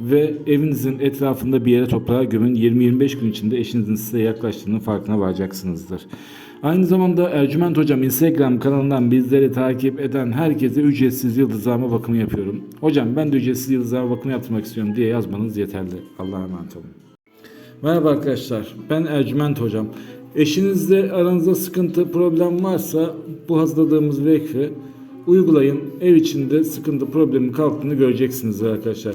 ve evinizin etrafında bir yere toprağa gömün. 20-25 gün içinde eşinizin size yaklaştığının farkına varacaksınızdır. Aynı zamanda Ercüment Hocam Instagram kanalından bizleri takip eden herkese ücretsiz yıldızlama bakımı yapıyorum. Hocam ben de ücretsiz yıldızlama bakımı yaptırmak istiyorum diye yazmanız yeterli. Allah'a emanet olun. Merhaba arkadaşlar, ben Ercüment Hocam. Eşinizle aranızda sıkıntı, problem varsa bu hazırladığımız vekfi uygulayın. Ev içinde sıkıntı, problemin kalktığını göreceksiniz arkadaşlar.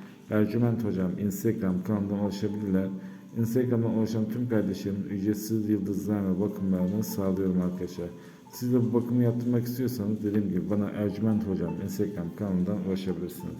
Ercüment Hocam Instagram kanalından ulaşabilirler. Instagram'dan ulaşan tüm kardeşlerim ücretsiz yıldızlama bakımlarını sağlıyorum arkadaşlar. Siz de bu bakımı yaptırmak istiyorsanız dediğim gibi bana Ercüment Hocam Instagram kanalından ulaşabilirsiniz.